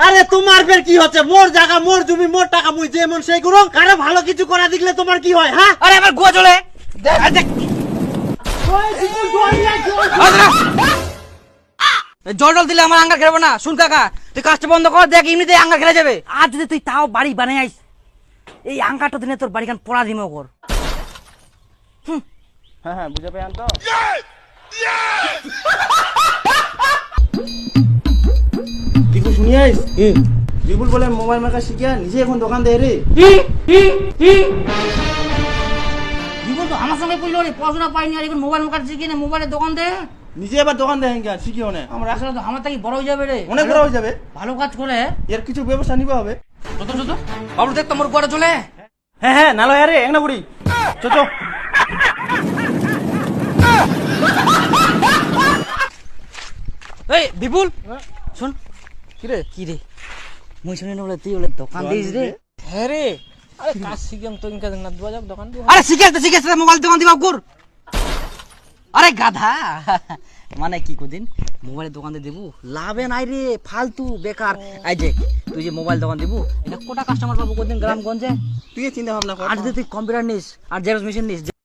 আরে তোমার ফের কি হচ্ছে? মোর জায়গা মোর জমি মোর টাকা মুই যেমন সেই করো কারও ভালো কিছু করা দেখলে তোমার কি হয় হ্যাঁ? আরে আমার গুয়া চলে। জল টল দিলে আমার আঙ্গার খেলব না। শুন কাকা তুই কাজটা বন্ধ কর দেখ এমনিতে আঙ্গার খেলে যাবে। আর যদি তুই তাও বাড়ি বানাই আইস এই আঙ্গারটা দিনে তোর বাড়ি খান পড়া দিমে কর হ্যাঁ হ্যাঁ বুঝে পেয়ে তো শুনিয়াইস বিপুল বলে মোবাইল মার্কা শিখিয়া নিজে এখন দোকান দেয় রে। জীবন তো আমার সঙ্গে পড়ল রে পড়াশোনা পাইনি আর এখন মোবাইল মোকার শিখি না মোবাইলের দোকান দে। নিজে এবার দোকান দেয় কেন শিখিও না। আমরা আসলে তো আমার থেকে বড় হয়ে যাবে রে। অনেক বড় হয়ে যাবে। ভালো কাজ করে। এর কিছু ব্যবস্থা নিতে হবে। চতো চতো বাবু দেখ তোমার গুয়াটা চলে। হ্যাঁ হ্যাঁ নালো আরে এক না বুড়ি। চো চো। এই বিপুল শোন। কি রে কি রে মুই শুনি না বলে তুই বলে দোকান দিস রে হ্যাঁ রে। আরে কাজ তো ইনকা না দুয়া যাক দোকান দিয়ে আরে শিখে মোবাইল দোকান দিবা গুর আরে গাধা। মানে কি কদিন? মোবাইলের দোকান দিয়ে দেবো? লাভে নাই রে ফালতু বেকার। এই যে তুই যে মোবাইল দোকান দেবো এটা কোটা কাস্টমার পাবো কদিন গ্রামগঞ্জে? তুই চিন্তা ভাবনা কর। আর যদি তুই কম্পিউটার নিস আর জেরক্স মেশিন নিস